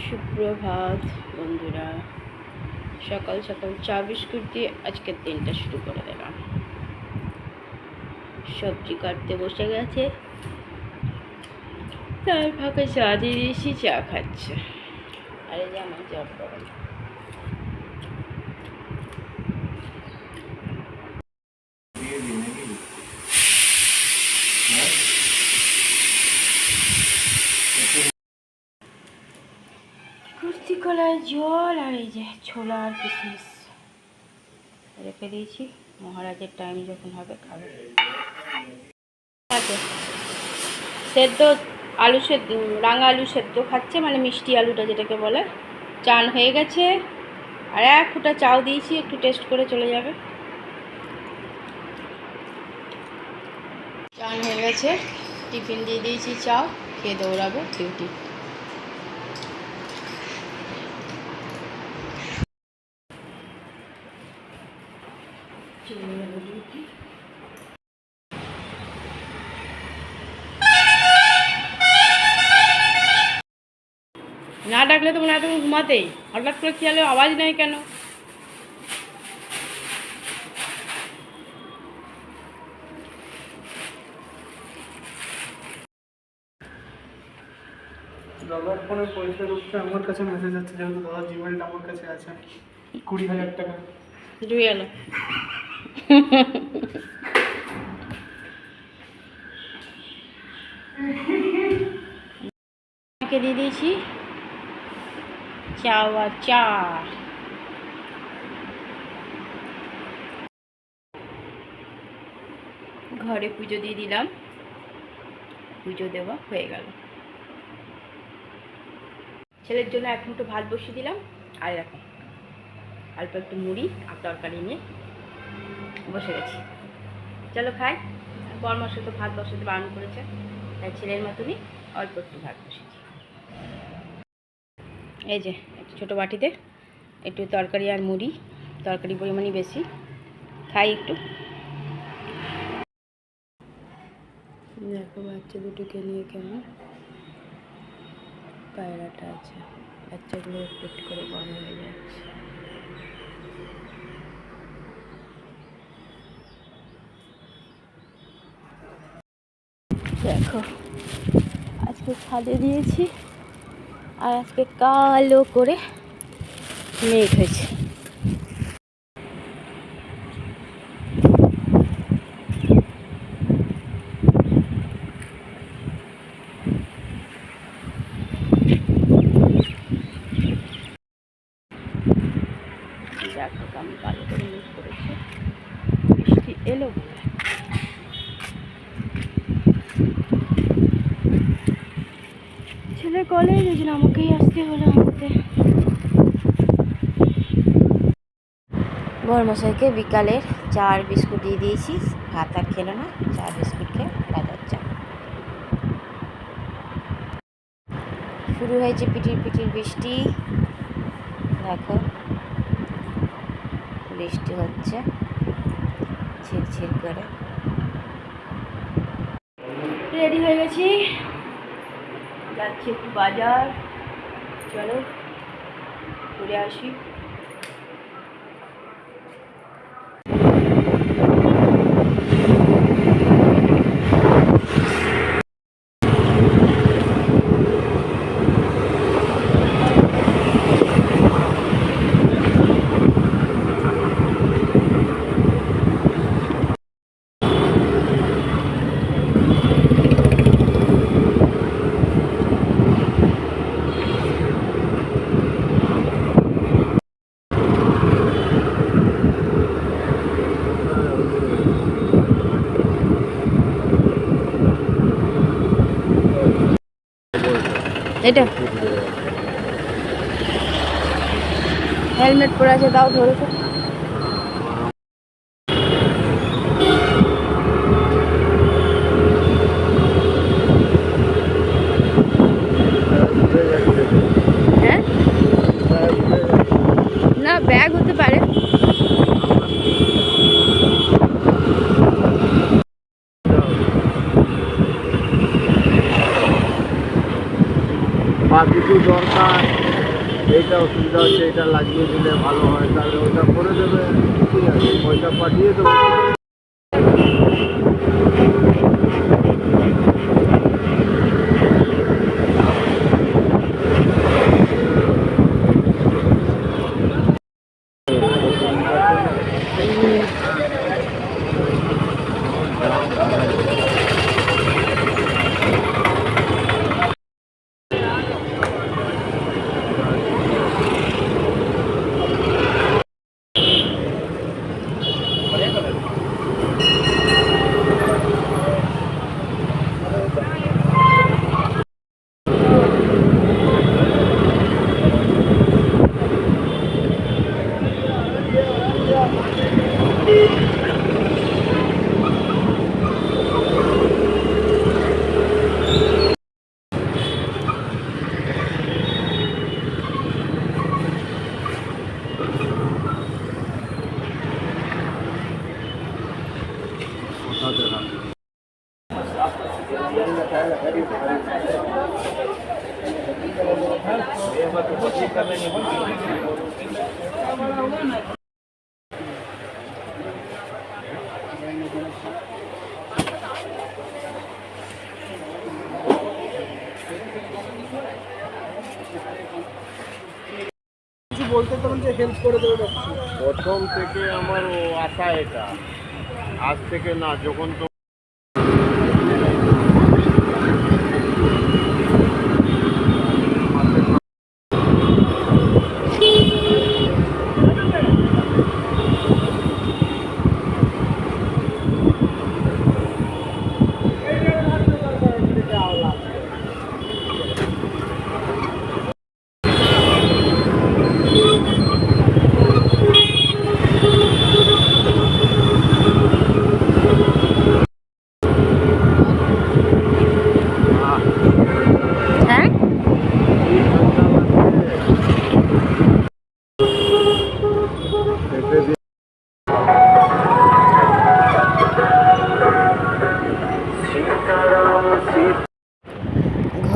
সুপ্রভাত, বন্ধুরা। সকাল সকাল চা বিস্কুট দিয়ে আজকের দিনটা শুরু করে দিলাম। সবজি কাটতে বসে গেছে। তার ফাঁকে চা দিয়ে দিয়েছি চা খাচ্ছে। আরে যে আমার জব করে দিয়ে দিই নাকি হ্যাঁ কুর্তি জল আর এই যে ছোলা আর কিশমিশ রেখে দিয়েছি। মহারাজের টাইম যখন হবে, খাবে। আছে সেদ্ধ আলু সেদ্ধ, রাঙা আলু সেদ্ধ খাচ্ছে মানে মিষ্টি আলুটা যেটাকে বলে। চান হয়ে গেছে। আর এক ফুটা চাও দিয়েছি, একটু টেস্ট করে চলে যাবে। চান হয়ে গেছে। টিফিন দিয়ে দিয়েছি চাও, খেয়ে দৌড়াবে ডিউটি চলে যাবে ডিউটি না ডাকলে তো মনে হয় তুমি ঘুমাতেই। হঠাৎ করে খেয়ালে আওয়াজ নেই কেন? দাদার ফোনে পয়সা ঢুকছে আমার কাছে মেসেজ যাচ্ছে যেহেতু দাদার জিমেলটা আমার কাছে আছে। কুড়ি হাজার টাকা। ঢুকে গেল দিয়ে দিয়েছি? চা চা। ঘরে পুজো দিয়ে দিলাম। পুজো দেওয়া হয়ে গেল। ছেলের জন্য এক মুঠো ভাত বসিয়ে দিলাম। আর এরকম অল্প একটু মুড়ি আর তরকারি নিয়ে বসে গেছি। চলো খাই। বরমার তো ভাত বসাতে বারণ করেছে। তাই ছেলের মতনই অল্প একটু ভাত বসেছি এই যে, একটু ছোটো বাটিতে একটু তরকারি আর মুড়ি, তরকারি পরিমাণই বেশি। খাই একটু। দেখো বাচ্চা দুটোকে নিয়ে কেমন পায়রাটা আছে। বাচ্চাগুলো একটু করে বড় হয়ে যাচ্ছে। দেখো, আজকে ছাদে দিয়েছি আর আজকে কালো করে মেঘ হয়েছে দেখো কেমন কালো করে মেঘ করেছে বৃষ্টি এলো বোধহয়। ছেলে কলেজ জন্য আমাকেই আসতে হলো আনতে বরমশাইকে বিকালের চা আর বিস্কুট দিয়ে দিয়েছি। ভাত আর খেলো না, চা, বিস্কুট খেয়ে বাজার চা। শুরু হয়েছে পিটির পিটির বৃষ্টি। দেখো, বৃষ্টি হচ্ছে, ঝিরঝির করে। রেডি হয়ে গেছি। যাচ্ছি একটু বাজার। চলো ঘুরে আসি। এটা। হেলমেট পরে আছে দাও ধরেছো হ্যাঁ না ব্যাগ হতে পারে কিছু দরকার। এইটা অসুবিধা হচ্ছে এটা লাগিয়ে দিলে ভালো হয়। তাহলে ওটা করে দেবে। ঠিক আছে, পয়সা পাঠিয়ে দেবো। বলতে পারেন যে হেল্প করে দেবে? প্রথম থেকে আমার আশা এটা। আজ থেকে না যখন তো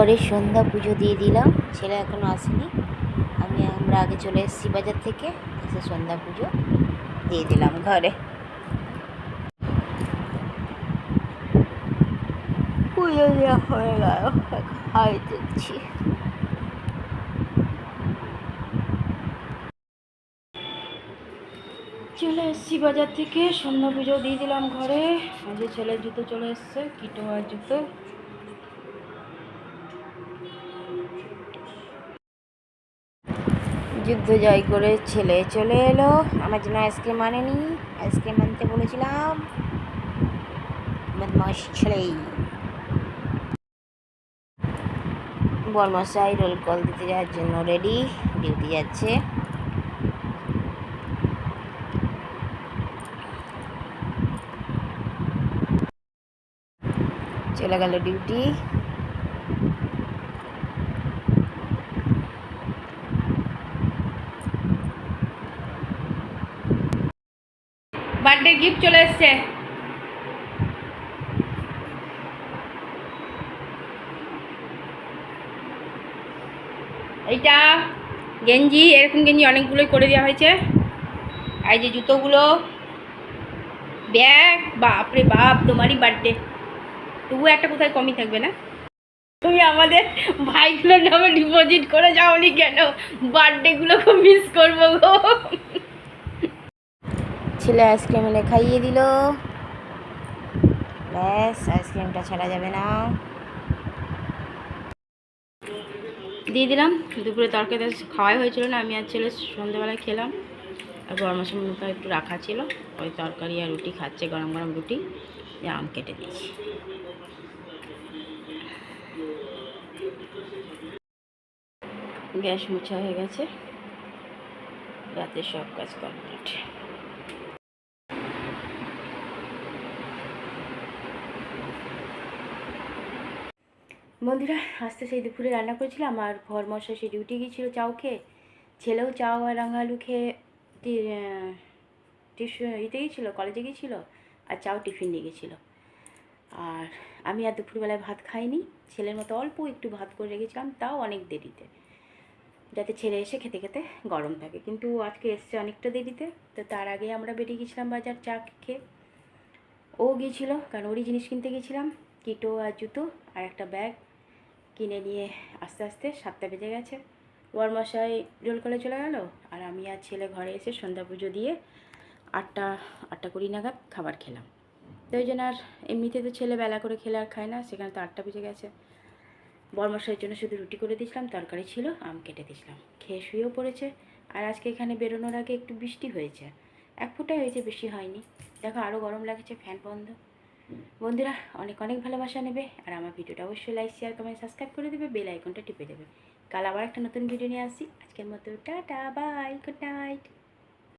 ঘরে সন্ধ্যা পুজো দিয়ে দিলাম, ছেলে এখনও আসেনি। আমি আমরা আগে চলে এসেছি বাজার থেকে, এসে সন্ধ্যা পুজো দিয়ে দিলাম ঘরে। পুজো দেওয়া হয়ে গেল খাই দিচ্ছি চলে এসেছি বাজার থেকে, সন্ধ্যা পুজো দিয়ে দিলাম ঘরে। যে ছেলের জুতো চলে এসছে কিটো আর জুতো। যুদ্ধ জয় করে ছেলে চলে এলো। আমার জন্য আইসক্রিম আনেনি। আইসক্রিম আনতে বলেছিলাম। বদমাস ছেলেই। বরমশাই রোল কল দিতে যাওয়ার জন্য রেডি ডিউটি যাচ্ছে। চলে গেল ডিউটি বার্থডে গিফট চলে এসছে। এইটা গেঞ্জি, এরকম গেঞ্জি অনেকগুলোই করে দেওয়া হয়েছে। আর যে জুতোগুলো, ব্যাগ বাপরে বাপ, তোমারই বার্থডে তবু একটা কোথায় কমই থাকবে না। তুমি আমাদের ভাইগুলোর নামে ডিপোজিট করে যাওনি কেন? বার্থডেগুলোকে মিস করব গো। ছেলে আইসক্রিম এনে খাইয়ে দিল। ব্যাস, আইসক্রিমটা ছাড়া যাবে না। দিয়ে দিলাম, দুপুরে তরকারি খাওয়াই হয়েছিল না, আমি আর ছেলে সন্ধ্যেবেলায় খেলাম। আর গরমের মতো একটু রাখা ছিল, ওই তরকারি আর রুটি খাচ্ছে, গরম গরম রুটি আম কেটে দিয়েছি। গ্যাস মোছা হয়ে গেছে, রাতে সব কাজ কমপ্লিট। বন্ধুরা, আস্তে সেই দুপুরে রান্না করেছিলাম আর ঘর মশা সে ডিউটি গিয়েছিল চাও খেয়ে। ছেলেও চাও আর রাঙা আলু খেয়ে টিউশন ইতে গিয়েছিল কলেজে গিয়েছিল আর চাও টিফিন নিয়ে গেছিল আর আমি আর দুপুরবেলায় ভাত খাইনি, ছেলের মতো অল্প একটু ভাত করে রেখেছিলাম, তাও অনেক দেরিতে। যাতে ছেলে এসে খেতে খেতে গরম থাকে, কিন্তু আজকে এসছে অনেকটা দেরিতে, তো তার আগে আমরা বেরিয়ে গেছিলাম বাজার চা খেয়ে। ও গিয়েছিল, কারণ ওরই জিনিস কিনতে গেছিলাম কিটো আর জুতো আর একটা ব্যাগ। কিনে নিয়ে আস্তে আস্তে সাতটা বেজে গেছে। ওর মশাই রোল করে চলে গেল আর আমি আর ছেলে ঘরে এসে সন্ধ্যা পুজো দিয়ে আটটা আটটা কুড়ি নাগাদ খাবার খেলাম। তো ওই জন্য আর এমনিতে তো ছেলে বেলা করে খেলে আর খায় না, সেখানে তো আটটা বেজে গেছে। বরমশাইয়ের জন্য শুধু রুটি করে দিয়েছিলাম, তরকারি ছিল, আম কেটে দিয়েছিলাম। খেয়ে শুয়েও পড়েছে আর আজকে এখানে বেরোনোর আগে একটু বৃষ্টি হয়েছে। এক ফোঁটাই হয়েছে বেশি হয়নি। দেখো আরও গরম লাগছে, ফ্যান বন্ধ। বন্ধুরা, অনেক অনেক ভালোবাসা নেবে আর আমার ভিডিওটা অবশ্যই লাইক শেয়ার কমেন্ট সাবস্ক্রাইব করে দেবে বেল আইকনটা টিপে দেবে। কাল আবার একটা নতুন ভিডিও নিয়ে আসি। আজকের মতো টাটা বাই গুড নাইট